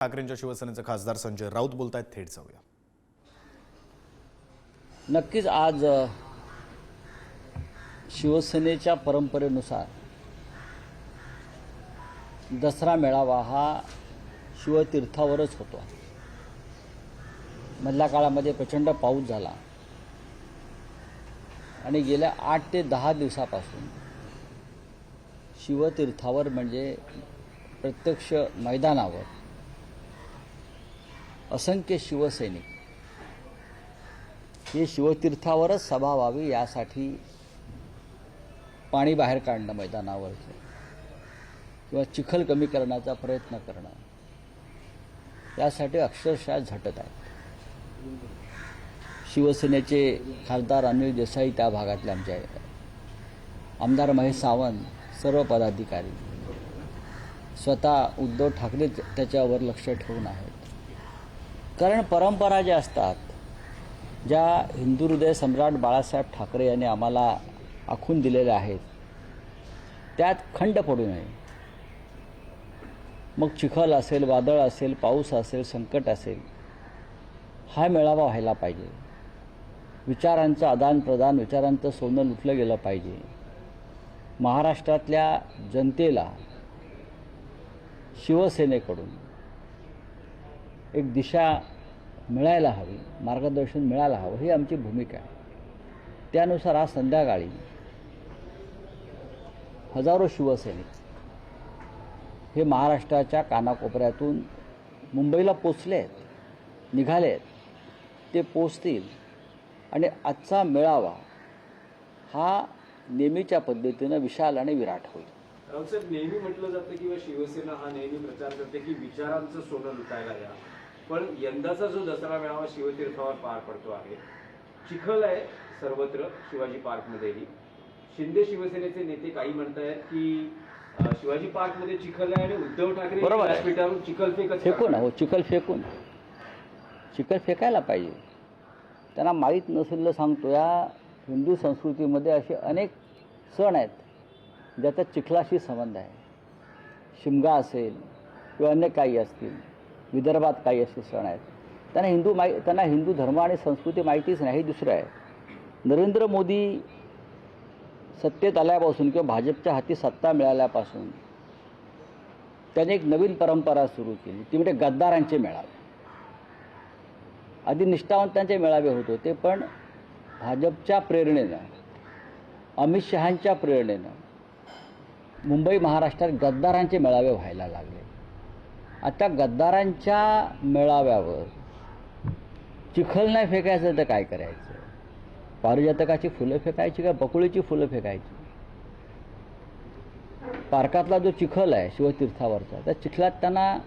ठाकरेंच्या शिवसेनेचे खासदार संजय राऊत बोलत आहेत थेट जाऊया. नक्कीच आज शिवसेनेच्या परंपरेनुसार दसरा मेळावा हा शिवतीर्थावरच होतो. मधल्या काळामध्ये प्रचंड पाऊस झाला. आणि गेल्या आठ ते दहा दिवसापासून शिवतीर्थावर म्हणजे प्रत्यक्ष मैदानावर असंख्य शिवसैनिक. हे शिवतीर्थावरच सभा व्हावी यासाठी पाणी बाहेर काढणं मैदानावरचं किंवा चिखल कमी करण्याचा प्रयत्न करणं यासाठी अक्षरशः झटत आहेत शिवसेनेचे खासदार अनिल देसाई त्या भागातले आमचे आहेत. आमदार महेश सावंत सर्व पदाधिकारी. स्वतः उद्धव ठाकरे त्याच्यावर लक्ष ठेवून आहेत. कारण परंपरा ज्या असतात ज्या हिंदू हृदय सम्राट बाळासाहेब ठाकरे यांनी आम्हाला आखून दिलेल्या आहेत त्यात खंड पडू नये. मग चिखल असेल वादळ असेल पाऊस असेल संकट असेल हा मेळावा व्हायला पाहिजे. विचारांचं आदानप्रदान विचारांचं सोनं लुटलं गेलं पाहिजे. महाराष्ट्रातल्या जनतेला शिवसेनेकडून एक दिशा मिळायला हवी मार्गदर्शन मिळायला हवं ही आमची भूमिका आहे. त्यानुसार आज संध्याकाळी हजारो शिवसैनिक हे महाराष्ट्राच्या कानाकोपऱ्यातून मुंबईला पोचले आहेत निघाले आहेत. ते पोचतील आणि आजचा मेळावा हा नेहमीच्या पद्धतीनं विशाल आणि विराट होईल. नेहमी म्हटलं जातं किंवा शिवसेना हा नेहमी प्रचार करते की विचारांचं सोनं लुटायला या. पण यंदाचा जो दसरा मेळावा शिवतीर्थावर पार पडतो आहे चिखल आहे सर्वत्र शिवाजी पार्कमध्येही. शिंदे शिवसेनेचे नेते काही म्हणतायत की अं, शिवाजी पार्कमध्ये चिखल आहे आणि उद्धव ठाकरे. व्यासपीठावरून चिखल फेकच फेकून. हो चिखल फेकून चिखल फेकायला पाहिजे. त्यांना माहीत नसलेलं सांगतो या हिंदू संस्कृतीमध्ये असे अनेक सण आहेत ज्याचा चिखलाशी संबंध आहे. शिमगा असेल किंवा अन्य काही असतील. विदर्भात काही असे सण आहेत. त्यांना हिंदू माहि त्यांना हिंदू धर्म आणि संस्कृती माहितीच नाही हे दुसरं आहे. नरेंद्र मोदी सत्तेत आल्यापासून किंवा भाजपच्या हाती सत्ता मिळाल्यापासून त्याने एक नवीन परंपरा सुरू केली. ती म्हणजे गद्दारांचे मेळावे. आधी निष्ठावंतांचे मेळावे होत होते पण भाजपच्या प्रेरणेनं अमित शहांच्या प्रेरणेनं मुंबई महाराष्ट्रात गद्दारांचे मेळावे व्हायला लागले. आता गद्दारांच्या मेळाव्यावर चिखल नाही फेकायचं तर काय करायचं? पारिजातकाची फुलं फेकायची का बकुळीची फुलं फेकायची? पार्कातला जो चिखल आहे शिवतीर्थावरचा त्या चिखलात त्यांना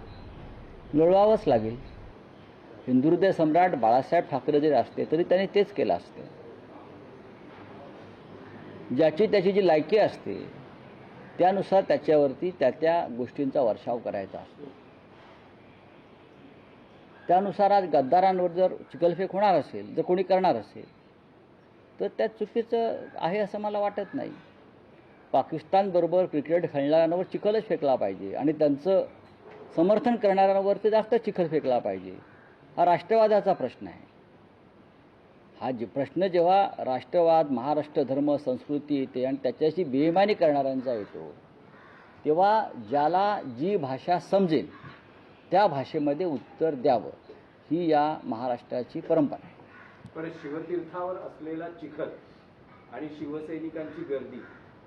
लोळवावंच लागेल. हिंदू सम्राट बाळासाहेब ठाकरे जरी असते तरी त्यांनी तेच केलं असते. ज्याची त्याची जी लायकी असते त्यानुसार त्याच्यावरती त्या त्या गोष्टींचा वर्षाव करायचा असतो. त्यानुसार आज गद्दारांवर जर चिखलफेक होणार असेल जर कोणी करणार असेल तर त्या चुकीचं आहे असं मला वाटत नाही. पाकिस्तानबरोबर क्रिकेट खेळणाऱ्यांवर चिखलच फेकला पाहिजे आणि त्यांचं समर्थन करणाऱ्यांवरती जास्त चिखल फेकला पाहिजे. हा राष्ट्रवादाचा प्रश्न आहे. हा जे प्रश्न जेव्हा राष्ट्रवाद महाराष्ट्र धर्म संस्कृती येते आणि त्याच्याशी बेईमानी करणाऱ्यांचा येतो तेव्हा ज्याला जी भाषा समजेल त्या भाषेमध्ये उत्तर द्यावं ही या महाराष्ट्राची परंपरा आहे. पण शिवतीर्थावर असलेला चिखल आणि शिवसैनिकांची गर्दी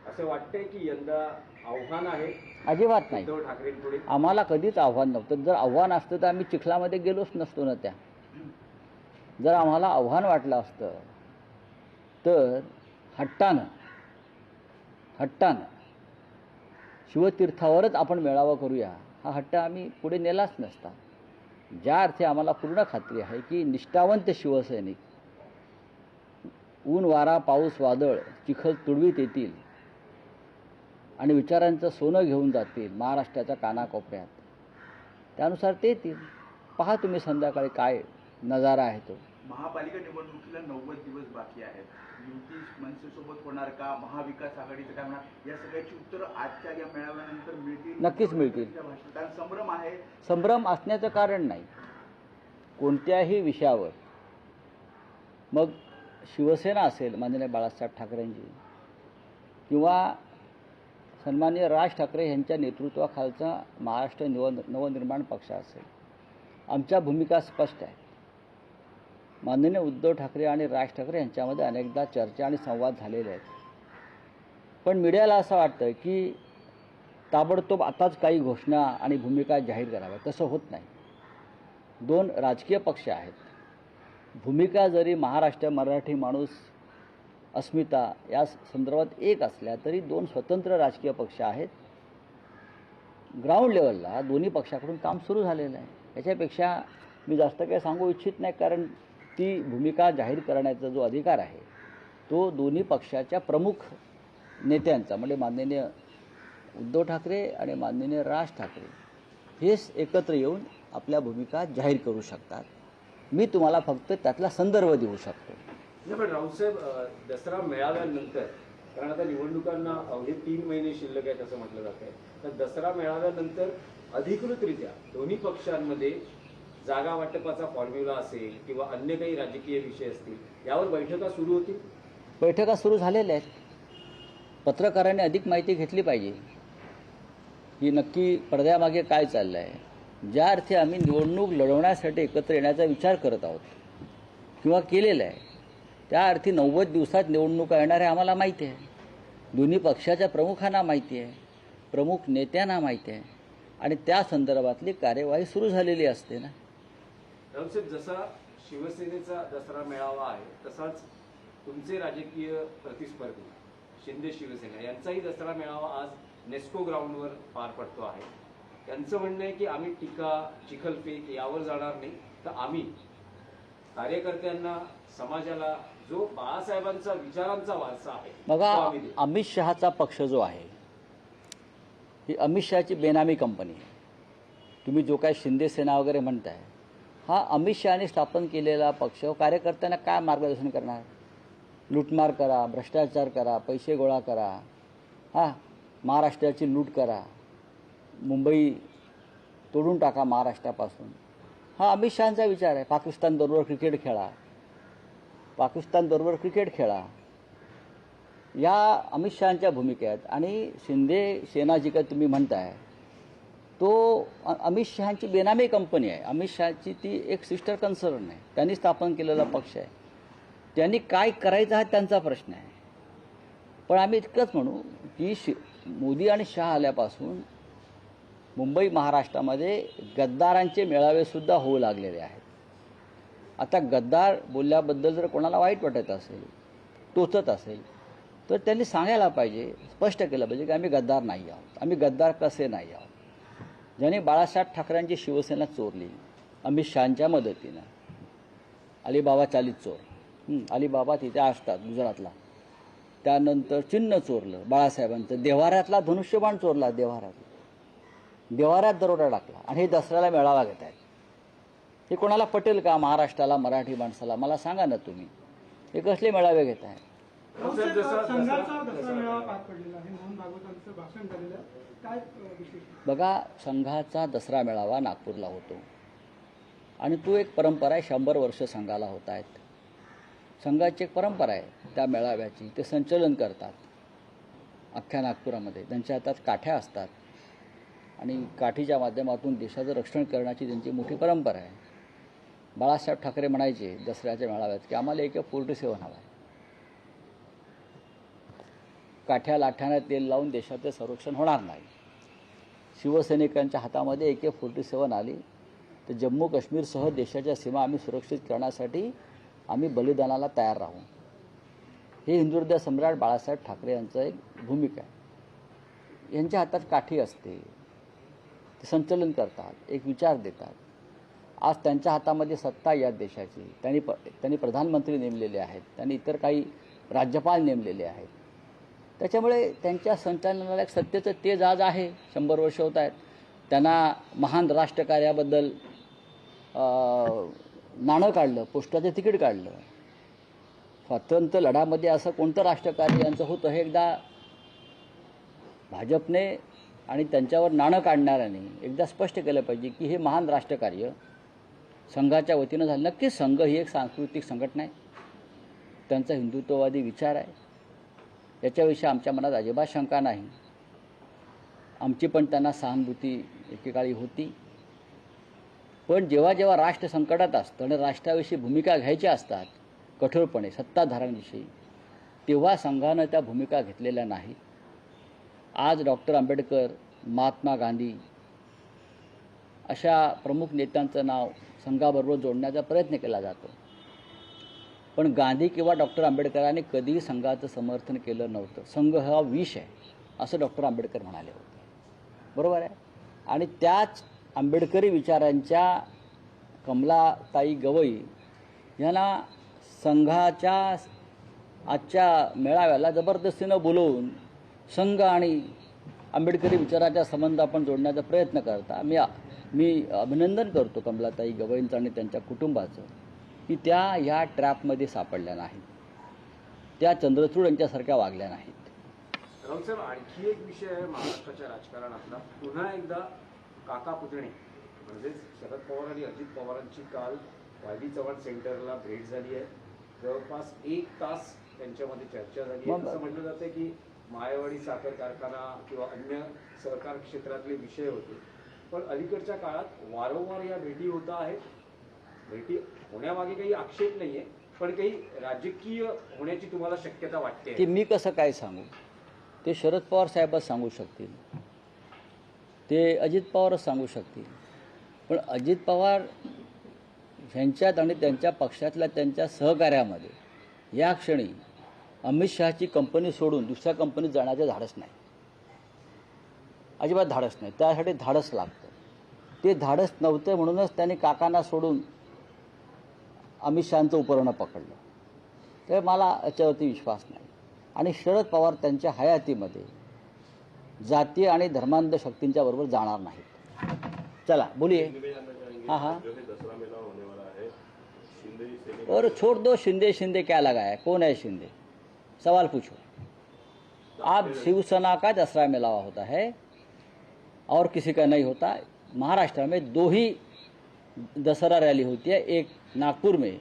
असं वाटतंय की यंदा आव्हान आहे? अजिबात नाही. उद्धव ठाकरेंपुढे? आम्हाला कधीच आव्हान नव्हतं. जर आव्हान असतं तर आम्ही चिखलामध्ये गेलोच नसतो ना त्या. जर आम्हाला आव्हान वाटलं असतं तर हट्टानं हट्टानं शिवतीर्थावरच आपण मेळावा करूया. हा हट्ट आम्ही पुढे नेलाच नसता. ज्या अर्थी आम्हाला पूर्ण खात्री आहे की निष्ठावंत शिवसैनिक ऊन वारा पाऊस वादळ चिखल तुडवीत येतील आणि विचारांचं सोनं घेऊन जातील महाराष्ट्राच्या कानाकोपऱ्यात. त्यानुसार ते येतील. पहा तुम्ही संध्याकाळी काय नजारा आहे तो. महापालिका निवडणुकीला नव्वद दिवस बाकी आहेत. युती मनसेसोबत होणार का? महाविकास आघाडीचं काय होणार? या सगळ्याची उत्तरं आजच्या या मेळाव्यानंतर मिळतील. नक्कीच मिळतील. कारण संभ्रम आहे. संभ्रम असण्याचं कारण नाही. कोणत्याही विषयावर. मग शिवसेना असेल माननीय बाळासाहेब ठाकरेंची किंवा सन्माननीय राज ठाकरे यांच्या नेतृत्वाखालचा महाराष्ट्र निव नवनिर्माण पक्ष असेल. आमच्या भूमिका स्पष्ट आहे. माननीय उद्धव ठाकरे आणि राज ठाकरे यांच्यामध्ये अनेकदा चर्चा आणि संवाद झालेले आहेत. पण मीडियाला असं वाटतं की ताबडतोब आताच काही घोषणा आणि भूमिका जाहीर कराव्या तसं होत नाही. दोन राजकीय पक्ष आहेत. भूमिका जरी महाराष्ट्र मराठी माणूस अस्मिता या संदर्भात एक असल्या तरी दोन स्वतंत्र राजकीय पक्ष आहेत. ग्राउंड लेवलला दोन्ही पक्षाकडून काम सुरू झालेलं आहे. याच्यापेक्षा मी जास्त काही सांगू इच्छित नाही कारण ती भूमिका जाहीर करण्याचा जो अधिकार आहे तो दोन्ही पक्षाच्या प्रमुख नेत्यांचा म्हणजे माननीय उद्धव ठाकरे आणि माननीय राज ठाकरे हेच एकत्र येऊन आपल्या भूमिका जाहीर करू शकतात. मी तुम्हाला फक्त त्यातला संदर्भ देऊ शकतो. पण राऊतसाहेब दसरा मेळाव्यानंतर कारण आता निवडणुकांना अवघे तीन महिने शिल्लक आहेत असं म्हटलं जात आहे तर दसरा मेळाव्यानंतर अधिकृतरित्या दोन्ही पक्षांमध्ये जागा वाटपाचा फॉर्म्युला असेल किंवा अन्य काही राजकीय विषय असतील यावर बैठका सुरू होतील? बैठका सुरू झालेल्या आहेत. पत्रकारांनी अधिक माहिती घेतली पाहिजे. की नक्की पडद्यामागे काय चाललं आहे ज्या अर्थी आम्ही निवडणूक लढवण्यासाठी एकत्र येण्याचा विचार करत आहोत किंवा केलेला आहे त्या अर्थी नव्वद दिवसात निवडणुका येणार आहे आम्हाला माहिती आहे. दोन्ही पक्षाच्या प्रमुखांना माहिती आहे प्रमुख नेत्यांना माहिती आहे. आणि त्या संदर्भातली कार्यवाही सुरू झालेली असते ना. राऊतसाहेब जसा शिवसेनेचा दसरा मेळावा आहे तसाच तुमचे राजकीय प्रतिस्पर्धी शिंदे शिवसेना यांचाही दसरा मेळावा आज नेस्को ग्राउंडवर पार पडतो आहे त्यांचं म्हणणं आहे की आम्ही टीका चिखलफेक यावर जाणार नाही तर आम्ही कार्यकर्त्यांना समाजाला जो बाळासाहेबांचा विचारांचा वारसा आहे बघा. अमित शहाचा पक्ष जो आहे ही अमित शहाची बेनामी कंपनी आहे तुम्ही जो काय शिंदे सेना वगैरे म्हणताय हा अमित शहाने स्थापन केलेला पक्ष कार्यकर्त्यांना काय मार्गदर्शन करणार? लूटमार करा भ्रष्टाचार करा पैसे गोळा करा. हां महाराष्ट्राची लूट करा. मुंबई तोडून टाका महाराष्ट्रापासून. हा अमित शहाचा विचार आहे. पाकिस्तानबरोबर क्रिकेट खेळा. पाकिस्तानबरोबर क्रिकेट खेळा. या अमित शहाच्या भूमिका आहेत आणि शिंदे सेना जी काय तुम्ही म्हणताय तो अमित शहाची बेनामी कंपनी आहे. अमित शहाची ती एक सिस्टर कन्सर्न आहे. त्यांनी स्थापन केलेला पक्ष आहे. त्यांनी काय करायचं हा त्यांचा प्रश्न आहे. पण आम्ही इतकंच म्हणू की शि मोदी आणि शहा आल्यापासून मुंबई महाराष्ट्रामध्ये गद्दारांचे मेळावेसुद्धा होऊ लागलेले आहेत. आता गद्दार बोलल्याबद्दल जर कोणाला वाईट वाटत असेल टोचत असेल तर त्यांनी सांगायला पाहिजे स्पष्ट केलं पाहिजे की आम्ही गद्दार नाही आहोत. आम्ही गद्दार कसे नाही आहोत? ज्याने बाळासाहेब ठाकरेंची शिवसेना चोरली अमित शहांच्या मदतीनं. अलिबाबा चालीत चोर. अलिबाबा तिथे असतात गुजरातला. त्यानंतर चिन्ह चोरलं बाळासाहेबांचं. देव्हाऱ्यातला धनुष्यबाण चोरला देव्हाऱ्यातला देव्हाऱ्यात दरोडा टाकला आणि हे दसऱ्याला मेळावा घेत आहेत. हे कोणाला पटेल का महाराष्ट्राला मराठी माणसाला? मला सांगा ना तुम्ही. हे कसले मेळावे घेत आहेत? बघा संघाचा दसरा मेळावा नागपूरला होतो. आणि तो एक परंपरा आहे शंभर वर्ष संघाला होत आहेत. संघाची एक परंपरा आहे त्या मेळाव्याची. ते संचलन करतात. अख्ख्या नागपुरामध्ये. त्यांच्या हातात काठ्या असतात. आणि काठीच्या माध्यमातून देशाचं रक्षण करण्याची त्यांची मोठी परंपरा आहे. बाळासाहेब ठाकरे म्हणायचे दसऱ्याच्या मेळाव्यात की आम्हाला एक फोर्टी सेवन हवा आहे. काठ्या लाठ्यानं तेल लावून देशाचं संरक्षण होणार नाही. शिवसैनिकांच्या हातामध्ये ए के फोर्टी सेवन आली. तर जम्मू काश्मीरसह देशाच्या सीमा आम्ही सुरक्षित करण्यासाठी आम्ही बलिदानाला तयार राहू. हे हिंदुहृदय सम्राट बाळासाहेब ठाकरे यांचं एक भूमिका आहे. यांच्या हातात काठी असते. ते संचलन करतात एक विचार देतात. आज त्यांच्या हातामध्ये सत्ता या देशाची. त्यांनी प त्यांनी प्रधानमंत्री नेमलेले आहेत. त्यांनी इतर काही राज्यपाल नेमलेले आहेत. त्याच्यामुळे त्यांच्या संचालनाला एक सत्तेचं तेज आज आहे. शंभर वर्ष होत आहेत. त्यांना महान राष्ट्रकार्याबद्दल नाणं काढलं पोस्टाचं तिकीट काढलं. स्वातंत्र्य लढ्यामध्ये असं कोणतं राष्ट्रकार्य यांचं होतं हे एकदा भाजपने आणि त्यांच्यावर नाणं काढणाऱ्याने एकदा स्पष्ट केलं पाहिजे की हे महान राष्ट्रकार्य संघाच्या वतीनं झालं. नक्कीच संघ ही एक सांस्कृतिक संघटना आहे. त्यांचा हिंदुत्ववादी विचार आहे. याच्याविषयी आमच्या मनात अजिबात शंका नाही. आमची पण त्यांना सहानुभूती एकेकाळी होती. पण जेव्हा जेव्हा राष्ट्र संकटात असतं आणि राष्ट्राविषयी भूमिका घ्यायच्या असतात कठोरपणे सत्ताधाऱ्यांविषयी तेव्हा संघानं त्या भूमिका घेतलेल्या नाहीत. आज डॉक्टर आंबेडकर महात्मा गांधी अशा प्रमुख नेत्यांचं नाव संघाबरोबर जोडण्याचा प्रयत्न केला जातो. पण गांधी किंवा डॉक्टर आंबेडकरांनी कधीही संघाचं समर्थन केलं नव्हतं. संघ हा विष आहे असं डॉक्टर आंबेडकर म्हणाले होते. बरोबर आहे? आणि त्याच आंबेडकरी विचारांच्या कमलाताई गवई यांना संघाच्या आजच्या मेळाव्याला जबरदस्तीनं बोलवून संघ आणि आंबेडकरी विचाराच्या संबंध आपण जोडण्याचा प्रयत्न करता. मी मी अभिनंदन करतो कमलाताई गवईंचं आणि त्यांच्या कुटुंबाचं. की त्या ह्या ट्रॅपमध्ये सापडल्या नाहीत. त्या चंद्रचूड यांच्यासारख्या वागल्या नाहीत. राऊत साहेब आणखी एक विषय आहे महाराष्ट्राच्या राजकारणातला. पुन्हा एकदा काका पुतणे म्हणजेच शरद पवार आणि अजित पवारांची काल वायदी चव्हाण सेंटरला भेट झाली आहे. जवळपास एक तास त्यांच्यामध्ये चर्चा झाली आहे. असं म्हटलं जातं की मायावाडी साखर कारखाना किंवा अन्य सहकार क्षेत्रातले विषय होते. पण अलीकडच्या काळात वारंवार या भेटी होत आहेत. भेटी होण्यामागे काही आक्षेप नाहीये पण काही राजकीय होण्याची तुम्हाला शक्यता वाटते. ते मी कसं काय सांगू? ते शरद पवार साहेबच सांगू शकतील. ते अजित पवारच सांगू शकतील. पण अजित पवार ह्यांच्यात आणि त्यांच्या पक्षातल्या त्यांच्या सहकार्यामध्ये या क्षणी अमित शहाची कंपनी सोडून दुसऱ्या कंपनीत जाण्याचं धाडस नाही. अजिबात धाडस नाही. त्यासाठी धाडस लागतं. ते धाडस नव्हतं म्हणूनच त्यांनी काकांना सोडून अमित शहाचं उपकरणं पकडलं. तर मला याच्यावरती विश्वास नाही. आणि शरद पवार त्यांच्या हयातीमध्ये जातीय आणि धर्मांध शक्तींच्या बरोबर जाणार नाहीत. चला बोलिये. हाँ हाँ. और छोड़ दो शिंदे शिंदे क्या लगा है कौन है शिंदे? सवाल पूछो। आप शिवसेना का दसरा मेलावा होता है और किसी का नहीं होता। महाराष्ट्र में दो ही दशहरा रैली होती है, एक नागपुर में।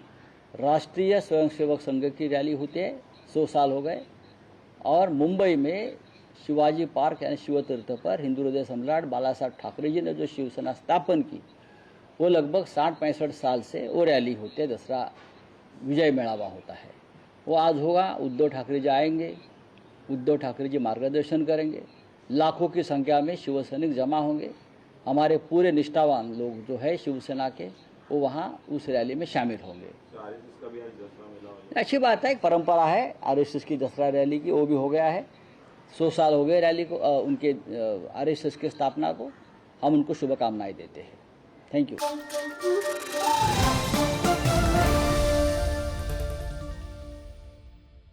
राष्ट्रीय स्वयंसेवक संघ की रैली होती है, सौ साल हो गए। और मुंबई में शिवाजी पार्क यानी शिवतीर्थ पर हिंदू हृदय सम्राट बाला साहब ठाकरे जी ने जो शिवसेना स्थापन की, वो लगभग साठ पैंसठ साल से वो रैली होती है, दसरा विजय मेळावा होता है। वो आज होगा, उद्धव ठाकरे जी आएँगे, उद्धव ठाकरे जी मार्गदर्शन करेंगे। लाखों की संख्या में शिवसैनिक जमा होंगे। हमारे पूरे निष्ठावान लोग जो है शिवसेना के वो वहाँ उस रैली में शामिल होंगे। अच्छी बात है एक परंपरा है आरएसएस की दसरा रैली की वो भी हो गया है। सौ साल हो गए रैली को आ, उनके एस की स्थापना को हम उनको शुभकामनाएँ देते हैं। Thank you.